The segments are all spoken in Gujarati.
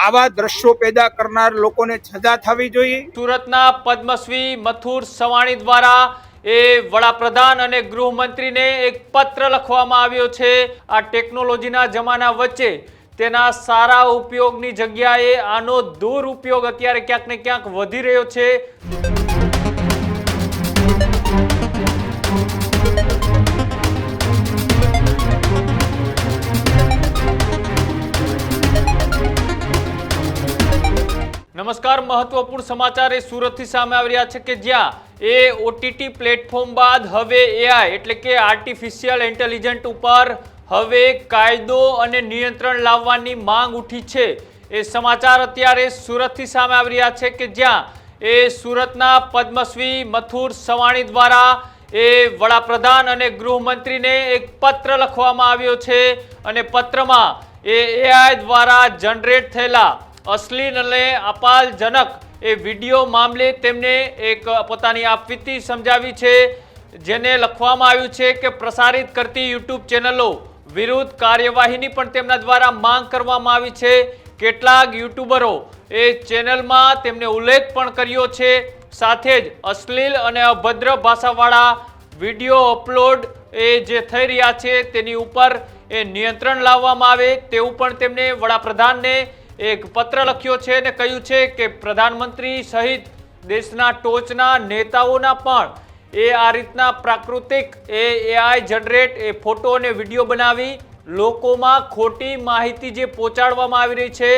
આવા દ્રશ્યો પેદા કરનાર લોકોને સજા થવી જોઈએ. સુરતના પદ્મશ્રી મથુર સવાણી દ્વારા એ વડાપ્રધાન અને ગૃહમંત્રીને એક પત્ર લખવામાં આવ્યો છે. આ ટેકનોલોજીના જમાના વચ્ચે તેના સારા ઉપયોગની જગ્યાએ આનો દુરુપયોગ અત્યારે ક્યાંક ને ક્યાંક વધી રહ્યો છે. નમસ્કાર, મહત્વપૂર્ણ સમાચાર એ સુરતથી સામે આવી રહ્યા છે કે જ્યાં એ ઓટીટી પ્લેટફોર્મ બાદ હવે એઆઈ એટલે કે આર્ટિફિશિયલ ઇન્ટેલિજન્ટ ઉપર હવે કાયદો અને નિયંત્રણ લાવવાની માંગ ઉઠી છે. એ સમાચાર અત્યારે સુરતથી સામે આવી રહ્યા છે કે જ્યાં એ સુરતના પદ્મશ્રી મથુર સવાણી દ્વારા એ વડાપ્રધાન અને ગૃહમંત્રીને એક પત્ર લખવામાં આવ્યો છે અને પત્રમાં એ એઆઈ દ્વારા જનરેટ થયેલા અશ્લીલ અને અપાલજનક એ વીડિયો મામલે તેમને એક પોતાની આપવીતી સમજાવી છે, જેને લખવામાં આવ્યું છે કે પ્રસારિત કરતી યુટ્યુબ ચેનલો વિરુદ્ધ કાર્યવાહીની પણ તેમના દ્વારા માંગ કરવામાં આવી છે. કેટલાક યુટ્યુબરો એ ચેનલમાં તેમને ઉલ્લેખ પણ કર્યો છે. સાથે જ અશ્લીલ અને અભદ્ર ભાષાવાળા વીડિયો અપલોડ એ જે થઈ રહ્યા છે તેની ઉપર એ નિયંત્રણ લાવવામાં આવે તેવું પણ તેમને વડાપ્રધાનને એક પત્ર લખ્યો છે અને કહ્યું છે કે પ્રધાનમંત્રી સહિત દેશના ટોચના નેતાઓના પણ એ આ રીતના પ્રાકૃતિક એ એઆઈ જનરેટ, એ ફોટો અને વીડિયો બનાવી લોકોમાં ખોટી માહિતી જે પહોંચાડવામાં આવી રહી છે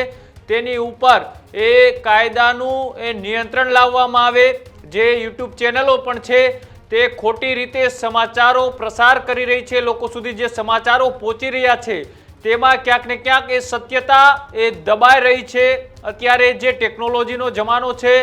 તેની ઉપર એ કાયદાનું એ નિયંત્રણ લાવવામાં આવે. જે યુટ્યુબ ચેનલો પણ છે તે ખોટી રીતે સમાચારો પ્રસાર કરી રહી છે. લોકો સુધી જે સમાચારો પહોંચી રહ્યા છે તેમાં ક્યાંક ને ક્યાંક એ સત્યતા એ દબાઈ રહી છે. અત્યારે જે ટેકનોલોજીનો જમાનો છે,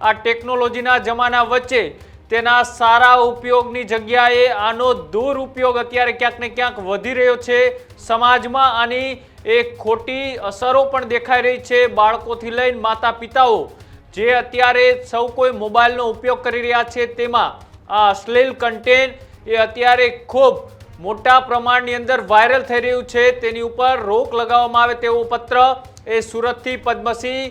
આ ટેકનોલોજીના જમાના વચ્ચે તેના સારા ઉપયોગની જગ્યાએ આનો દુરુપયોગ અત્યારે ક્યાંક ને ક્યાંક વધી રહ્યો છે. સમાજમાં આની એક ખોટી અસરો પણ દેખાઈ રહી છે બાળકોથી લઈને માતા પિતાઓ જે અત્યારે સૌ કોઈ મોબાઈલનો ઉપયોગ કરી રહ્યા છે, તેમાં આ અશ્લીલ કન્ટેન્ટ એ અત્યારે ખૂબ મોટા પ્રમાણની અંદર વાયરલ થઈ રહ્યું છે. તેની ઉપર રોક લગાવવામાં આવે તેવો પત્ર એ સુરતથી પદ્મશ્રી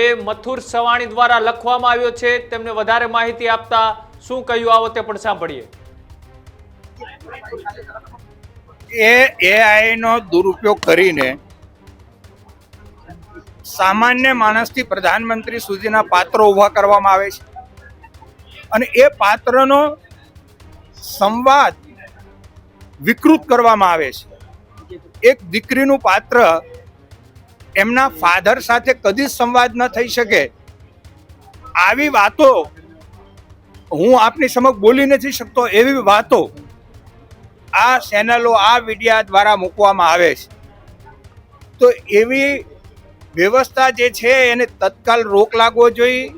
એ મથુર સવાણી દ્વારા લખવામાં આવ્યો છે. તેમને વધારે માહિતી આપતા શું કહ્યું આવો તે પણ સાંભળીએ. એ એઆઈ નો દુરુપયોગ કરીને સામાન્ય માણસથી પ્રધાનમંત્રી સુધીના પાત્રો ઊભા કરવામાં આવે છે. અને એ પાત્રનો સંવાદ વિકૃત કરવામાં આવે છે. એક દીકરીનું પાત્ર એમના ફાધર સાથે કદી સંવાદ ન થઈ શકે. આવી વાતો હું આપની સમક્ષ બોલી નથી શકતો, એવી વાતો આ ચેનલો, આ વિડિયા દ્વારા મૂકવામાં આવે છે. તો એવી વ્યવસ્થા જે છે એને તત્કાલ રોક લાગવો જોઈએ.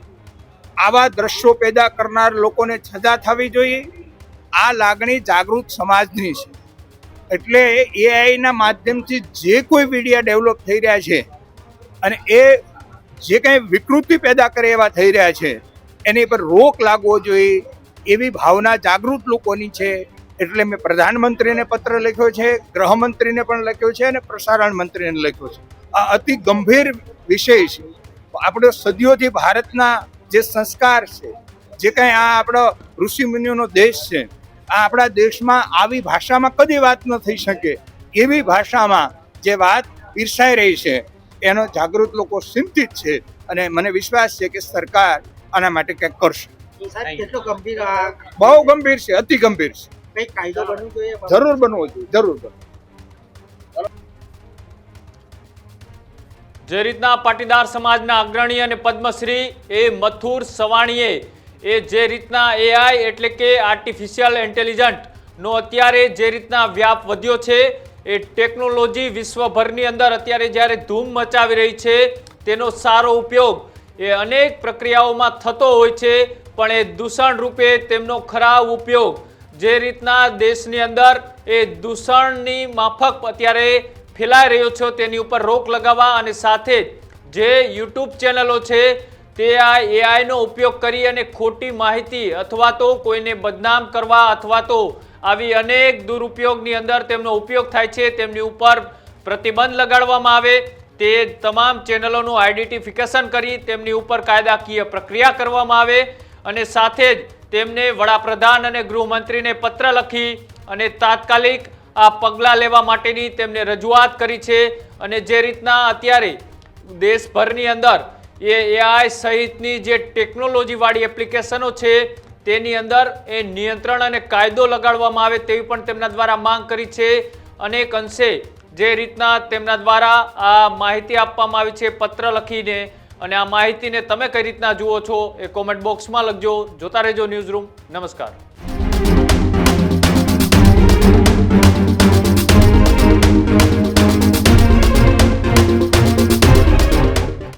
આવા દ્રશ્યો પેદા કરનાર લોકોને સજા થવી જોઈએ. આ લાગણી જાગૃત સમાજની છે. એટલે એઆઈના માધ્યમથી જે કોઈ મીડિયા ડેવલપ થઈ રહ્યા છે અને એ જે કંઈ વિકૃતિ પેદા કરે એવા થઈ રહ્યા છે, એની પર રોક લાગવો જોઈએ, એવી ભાવના જાગૃત લોકોની છે. એટલે મેં પ્રધાનમંત્રીને પત્ર લખ્યો છે, ગૃહમંત્રીને પણ લખ્યો છે અને પ્રસારણ મંત્રીને લખ્યો છે. આ અતિ ગંભીર વિષય છે. આપણો સદીઓથી ભારતના જે સંસ્કાર છે, જે કંઈ આ આપણો ઋષિ મુનિઓનો દેશ છે આપણા દેશમાં આવી ભાષામાં કદી વાત ન થઈ શકે. એવી ભાષામાં જે વાત પીરસાઈ રહી છે એનો જાગૃત લોકો ચિંતિત છે અને મને વિશ્વાસ છે કે સરકાર આના માટે કંઈક કરશે. એ સાહેબ કેટલો ગંભીર આ બહુ ગંભીર છે અતિ ગંભીર છે. જરૂર બનવો જોઈએ જરૂર બનવો જે રીતના પાટીદાર સમાજના અગ્રણી અને પદ્મશ્રી એ મથુર સવાણીએ એ જે રીતના એઆઈ એટલે કે આર્ટિફિશિયલ ઇન્ટેલિજન્ટનો અત્યારે જે રીતના વ્યાપ વધ્યો છે, એ ટેકનોલોજી વિશ્વભરની અંદર અત્યારે જ્યારે ધૂમ મચાવી રહી છે, તેનો સારો ઉપયોગ એ અનેક પ્રક્રિયાઓમાં થતો હોય છે, પણ એ દૂષણ રૂપે તેમનો ખરાબ ઉપયોગ જે રીતના દેશની અંદર એ દૂષણની માફક અત્યારે ફેલાઈ રહ્યો છે, તેની ઉપર રોક લગાવવા અને સાથે જ યુટ્યુબ ચેનલો છે તે આ એઆઈનો ઉપયોગ કરી અને ખોટી માહિતી અથવા તો કોઈને બદનામ કરવા અથવા તો આવી અનેક દુરુપયોગની અંદર તેમનો ઉપયોગ થાય છે, તેમની ઉપર પ્રતિબંધ લગાડવામાં આવે, તે તમામ ચેનલોનું આઈડેન્ટિફિકેશન કરી તેમની ઉપર કાયદાકીય પ્રક્રિયા કરવામાં આવે અને સાથે જ તેમને વડાપ્રધાન અને ગૃહમંત્રીને પત્ર લખી અને તાત્કાલિક આ પગલાં લેવા માટેની તેમને રજૂઆત કરી છે અને જે રીતના અત્યારે દેશભરની અંદર એ એઆઈ સહિતની જે ટેકનોલોજીવાળી એપ્લિકેશનો છે, તેની અંદર એ નિયંત્રણ અને કાયદો લગાડવામાં આવે તેવી પણ તેમના દ્વારા માંગ કરી છે. અનેક અંશે જે રીતના તેમના દ્વારા આ માહિતી આપવામાં આવી છે, પત્ર લખીને. અને આ માહિતીને તમે કઈ રીતના જુઓ છો એ કોમેન્ટ બોક્સમાં લખજો. જોતા રહેજો ન્યૂઝ રૂમ નમસ્કાર.